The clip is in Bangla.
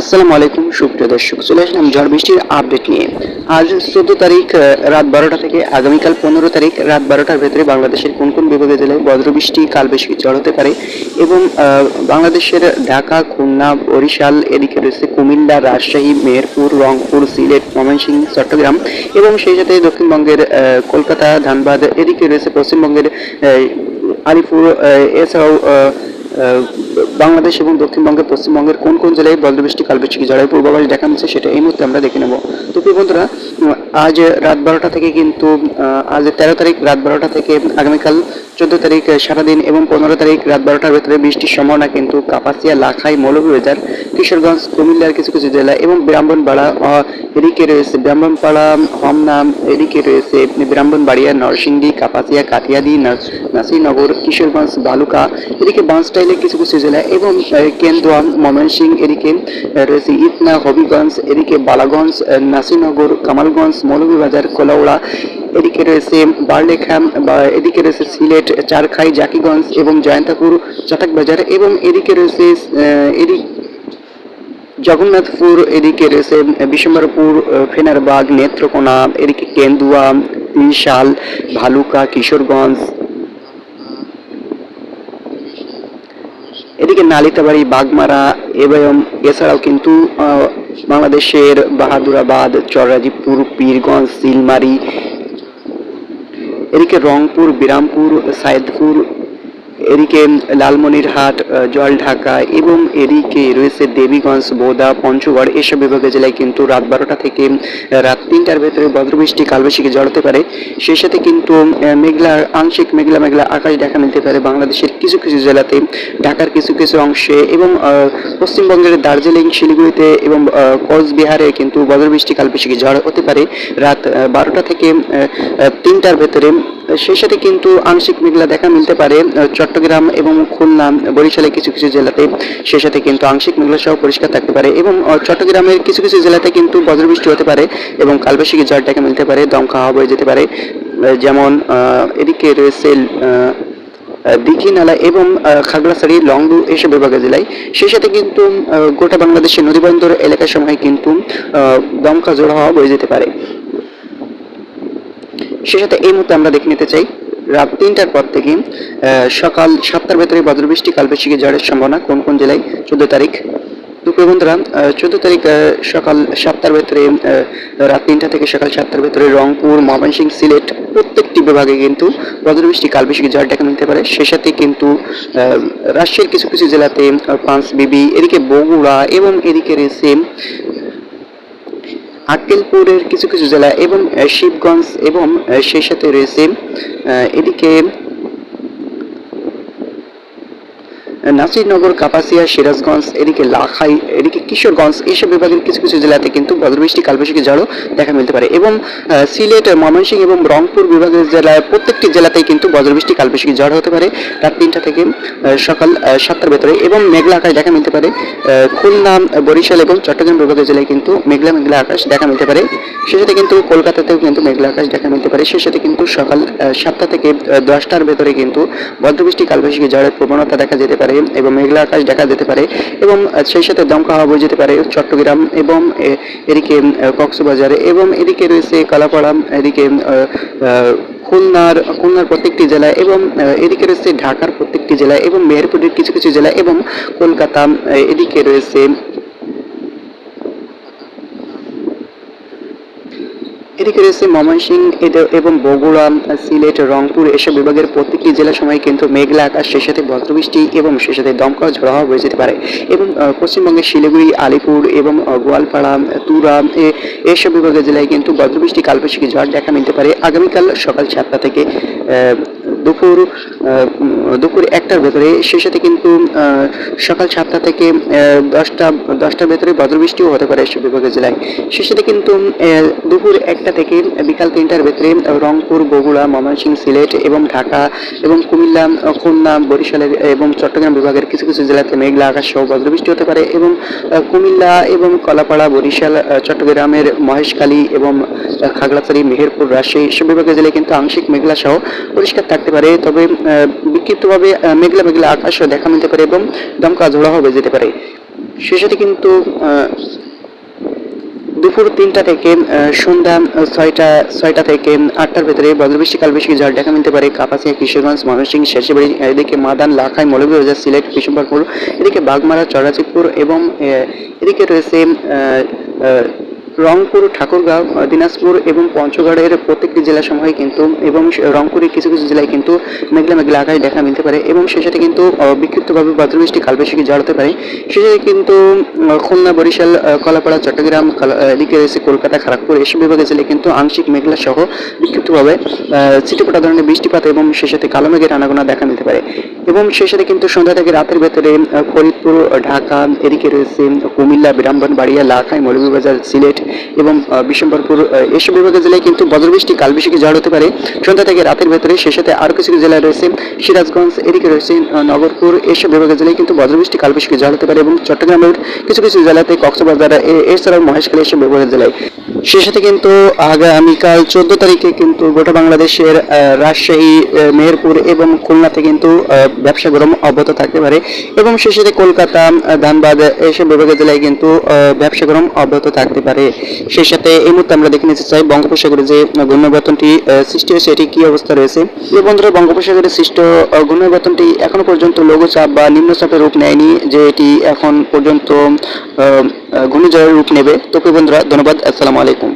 আসসালামু আলাইকুম, সুপ্রিয় দর্শক, চলে আসলাম ঝড় বৃষ্টির আপডেট নিয়ে। আজ চোদ্দ তারিখ রাত বারোটা থেকে আগামীকাল পনেরো তারিখ, রাত বারোটার ভেতরে বাংলাদেশের কোন কোন বিভাগে জেলায় বজ্রবৃষ্টি, কাল বেশি ঝড় হতে পারে এবং বাংলাদেশের ঢাকা, খুলনা, বরিশাল, এদিকে রয়েছে কুমিল্লা, রাজশাহী, মেহেরপুর, রংপুর, সিলেট ময়মনসিংহ চট্টগ্রাম এবং সেই সাথে দক্ষিণবঙ্গের কলকাতা, ধানবাদ, এদিকে রয়েছে পশ্চিমবঙ্গের আলিপুর এছাড়াও বাংলাদেশ এবং দক্ষিণবঙ্গের, পশ্চিমবঙ্গের কোন কোন জেলায় বজ্রবৃষ্টি কালবৃষ্টি ঝড়ের পূর্বাভাস দেখাচ্ছে সেটা এই মুহূর্তে আমরা দেখে নেব। তো প্রিয় বন্ধুরা আজ রাত বারোটা থেকে কিন্তু আজ তেরো তারিখ রাত বারোটা থেকে আগামীকাল চোদ্দ তারিখ সারাদিন এবং পনেরো তারিখ রাত বারোটার ভেতরে বৃষ্টির সম্ভাবনা কিন্তু কাপাসিয়া লাখাই মৌলভীবাজার কিশোরগঞ্জ কুমিল্লার কিছু কিছু জেলা এবং ব্রাহ্মণবাড়া আহ, এদিকে রয়েছে ব্রাহ্মণপাড়া হমনাম এদিকে রয়েছে ব্রাহ্মণবাড়িয়া নরসিংদী কাপাসিয়া কাটিয়াদি নাস- নাসিরনগর কিশোরগঞ্জ বালুকা এদিকে বাঁশটাইলের কিছু কিছু জেলা এবং কেন্দুয়া ময়মনসিংহ এদিকে রয়েছে ইতনা হবিগঞ্জ এদিকে বালাগঞ্জ নাসিরনগর কামালগঞ্জ মৌলভীবাজার কোলাউড়া এদিকে রয়েছে বারলেখাম বা এদিকে রয়েছে সিলেট, চারখাই, জাকিগঞ্জ এবং জয়ন্তাপুর চটাকবাজার এবং এদিকে রয়েছে এদিক জগন্নাথপুর, এদিকে রয়েছে বিশ্বম্বরপুর ফেনারবাগ, নেত্রকোনা, এদিকে কেন্দুয়া তিনশাল ভালুকা, কিশোরগঞ্জ। এদিকে নালিতাবাড়ি, বাগমারা এবং এছাড়াও কিন্তু বাংলাদেশের বাহাদুরাবাদ, চররাজীবপুর, পীরগঞ্জ সিলমারি এদিকে রংপুর বিরামপুর সাইদপুর এদিকে লালমনিরহাট আহ, জলঢাকা এবং এদিকে রয়েছে দেবীগঞ্জ বোদা পঞ্চগড় এসব বিভাগের জেলায় কিন্তু রাত বারোটা থেকে রাত তিনটার ভেতরে বজ্রবৃষ্টি কালবৈশাখী জড়াতে পারে। সেই সাথে কিন্তু মেঘলা আংশিক মেঘলা মেঘলা আকাশ দেখা মিলতে পারে বাংলাদেশের কিছু কিছু জেলাতে। ঢাকার কিছু কিছু অংশে এবং পশ্চিমবঙ্গের দার্জিলিং শিলিগুড়িতে এবং কোচবিহারে কিন্তু বজ্রবৃষ্টি কালবৈশাখী ঝড় হতে পারে। রাত বারোটা থেকে তিনটার ভেতরে সেই সাথে কিন্তু আংশিক মেঘলা দেখা মিলতে পারে চট্টগ্রাম এবং খুলনা বরিশালের কিছু কিছু জেলাতে সেই সাথে কিন্তু আংশিক মেঘলা সহ পরিষ্কার থাকতে পারে এবং চট্টগ্রামের কিছু কিছু জেলাতে কিন্তু বজ্রবৃষ্টি হতে পারে এবং কালবৈশাখী ঝড় দেখা মিলতে পারে দমকা হাওয়া বয়ে যেতে পারে যেমন এদিকে রয়েছে আহ, দিঘি নালা এবং খাগড়াছড়ি লংডু এসব বিভাগের জেলায়। সেই সাথে কিন্তু গোটা বাংলাদেশের নদীবন্দর এলাকার সময় কিন্তু দমকা জোড়া হওয়া বয়ে যেতে পারে। সে সাথে এই মুহূর্তে আমরা দেখে নিতে চাই, রাত তিনটার পর থেকে সকাল সাতটার ভেতরে বজ্রবৃষ্টি কালবৈশাখী ঝড়ের সম্ভাবনা কোন কোন জেলায়? চোদ্দ তারিখ। দুপুর বন্ধুরা চোদ্দ তারিখ সকাল সাতটার ভেতরে রাত তিনটা থেকে সকাল সাতটার ভেতরে রংপুর ময়মনসিংহ সিলেট প্রত্যেকটি বিভাগে কিন্তু বজ্রবৃষ্টি কালবৈশাখী ঝড় দেখা নিতে পারে। সে সাথে কিন্তু রাজশাহীর কিছু কিছু জেলাতে পাঁচ বিবি, এদিকে বগুড়া এবং এদিকে রয়েছে আক্কেলপুরের কিছু কিছু জেলা এবং শিবগঞ্জ এবং সেই সাথে রয়েছে এদিকে নাসিরনগর, কাপাসিয়া, সিরাজগঞ্জ, এদিকে লাখাই, এদিকে কিশোরগঞ্জ, এইসব বিভাগের কিছু কিছু জেলাতে কিন্তু বজ্রবৃষ্টি, কালবৈশাখী ঝড়ও দেখা মিলতে পারে। এবং সিলেট, ময়মনসিংহ এবং রংপুর বিভাগের জেলায় প্রত্যেকটি জেলাতেই কিন্তু বজ্রবৃষ্টি, কালবৈশাখী ঝড় হতে পারে। রাত তিনটা থেকে সকাল সাতটার ভেতরে এবং মেঘলা আকাশ দেখা মিলতে পারে। খুলনা, বরিশাল এবং চট্টগ্রাম বিভাগের জেলায় কিন্তু মেঘলা মেঘলা আকাশ দেখা মিলতে পারে। সে সাথে কিন্তু কলকাতাতেও কিন্তু মেঘলা আকাশ দেখা মিলতে পারে। সে সাথে কিন্তু সকাল সাতটা থেকে দশটার ভেতরে কিন্তু বজ্রবৃষ্টি, কালবৈশাখী ঝড়ের প্রবণতা দেখা যেতে পারে। এবং মেঘলা আকাশ দেখা যেতে পারে এবং সেই সাথে দমকা হাওয়া বয়ে যেতে পারে চট্টগ্রাম এবং এদিকে কক্সবাজারে এবং এদিকে রয়েছে কালাপাড়া এদিকে খুলনার খুলনার প্রত্যেকটি জেলায় এবং এদিকে রয়েছে ঢাকার প্রত্যেকটি জেলায় এবং মেহেরপুরের কিছু কিছু জেলায় এবং কলকাতা, এদিকে রয়েছে এদিকে রয়েছে ময়মনসিংহ এদ- এবং বগুড়া, সিলেট, রংপুর এসব বিভাগের প্রত্যেকটি জেলার সময় কিন্তু মেঘলা আকাশ, সেই সাথে বজ্রবৃষ্টি এবং সেই সাথে দমকা ঝড় হওয়া বয়ে যেতে পারে। এবং পশ্চিমবঙ্গের শিলিগুড়ি, আলিপুর এবং গোয়ালপাড়া, তুরা এসব বিভাগের জেলায় কিন্তু বজ্রবৃষ্টি, কালবৈশাখী ঝড় দেখা মিলতে পারে। আগামীকাল সকাল সাতটা থেকে দুপুর দুপুর একটার ভেতরে, সেই সাথে কিন্তু সকাল সাতটা থেকে দশটা, দশটার ভেতরে বজ্রবৃষ্টিও হতে পারে বিভাগের জেলায়। সেই সাথে কিন্তু দুপুর একটা থেকে বিকাল তিনটার ভেতরে, রংপুর, বগুড়া, ময়মনসিংহ, সিলেট এবং ঢাকা এবং কুমিল্লা, খুলনা বরিশালের এবং চট্টগ্রাম বিভাগের কিছু কিছু জেলাতে মেঘলা আকাশ সহ বজ্রবৃষ্টি হতে পারে এবং কুমিল্লা এবং কলাপাড়া, বরিশাল চট্টগ্রামের মহেশখালী এবং খাগড়াছড়ি, মেহেরপুর, রাজশাহী সব বিভাগের জেলায় কিন্তু আংশিক মেঘলা সহ পরিষ্কার থাকতে পারে। তবে বিক্ষিপ্তভাবে মেঘলা মেঘলা আকাশও দেখা মিলতে পারে এবং দমকা ঝোড়া হবে যেতে পারে। সে সাথে কিন্তু দুপুর তিনটা থেকে সন্ধ্যা ছয়টা ছয়টা থেকে আটটার ভেতরে বজ্রবৃষ্টি কালবৃষ্টি ঝড় দেখা মিলতে পারে। কাপাসিয়া, কিশোরগঞ্জ, ময়মনসিংহ শেষবাড়ি এদিকে মাদান, লাখাই, মৌলভীবাজার, সিলেট বিশম্বরপুর এদিকে বাগমারা চরাচিপুর এবং এদিকে রয়েছে রংপুর, ঠাকুরগাঁও, দিনাজপুর এবং পঞ্চগড়ের প্রত্যেকটি জেলা সমূহে কিন্তু এবং রংপুরের কিছু কিছু জেলায় কিন্তু মেঘলা মেঘলা আকাশ দেখা মিলতে পারে এবং সে সাথে কিন্তু বিক্ষিপ্তভাবে বজ্রবৃষ্টি কালবৃষ্টি ঝড় হতে পারে। সেই সাথে কিন্তু খুলনা, বরিশাল কলাপাড়া, চট্টগ্রাম এদিকে রয়েছে কলকাতা খড়গপুর এসব বিভাগে জেলায় কিন্তু আংশিক মেঘলা সহ বিক্ষিপ্তভাবে ছিটেপোটা ধরনের বৃষ্টিপাত এবং সে সাথে কালো মেঘের আনাগোনা দেখা মিলতে পারে। এবং সেই সাথে কিন্তু সন্ধ্যা থেকে রাতের ভেতরে ফরিদপুর, ঢাকা, এদিকে রয়েছে কুমিল্লা বিরামবাড়িয়া লাখাই, মৌলভীবাজার, সিলেট এবং বিশ্বম্বরপুর এসব বিভাগের জেলায় কিন্তু বজ্রবৃষ্টি কালবৃষ্টি ঝড় হতে পারে। সন্ধ্যা থেকে রাতের ভেতরে সে সাথে আরও কিছু কিছু জেলায় রয়েছে সিরাজগঞ্জ, এদিকে রয়েছে নগরপুর, এসব বিভাগের জেলায় কিন্তু বজ্রবৃষ্টি কালবৃষ্টি ঝড় হতে পারে এবং চট্টগ্রামের কিছু কিছু জেলাতে কক্সবাজার এছাড়াও মহেশখালী এসব বিভাগের জেলায়। সেই সাথে কিন্তু আগামীকাল চোদ্দ তারিখে কিন্তু গোটা বাংলাদেশের রাজশাহী মেহেরপুর এবং খুলনাতে কিন্তু ব্যবসা গরম অব্যাহত থাকতে পারে এবং সেই সাথে কলকাতা ধানবাদ এসব বিভাগের জেলায় কিন্তু ব্যবসা গরম অব্যাহত থাকতে পারে। সেই সাথে এই মুহূর্তে আমরা দেখে নিতে চাই বঙ্গোপসাগরে যে ঘূর্ণাবর্তনটি সৃষ্টি হয়েছে, এটি কি অবস্থা রয়েছে? প্রিয় বন্ধুরা, বঙ্গোপসাগরে সৃষ্ট ঘূর্ণাবর্তনটি এখনও পর্যন্ত লঘুচাপ বা নিম্নচাপের রূপ নেয়নি, যে এটি এখন পর্যন্ত ঘূর্ণিঝড়ের রূপ নেবে। তো বন্ধুরা ধন্যবাদ আসসালামু আলাইকুম।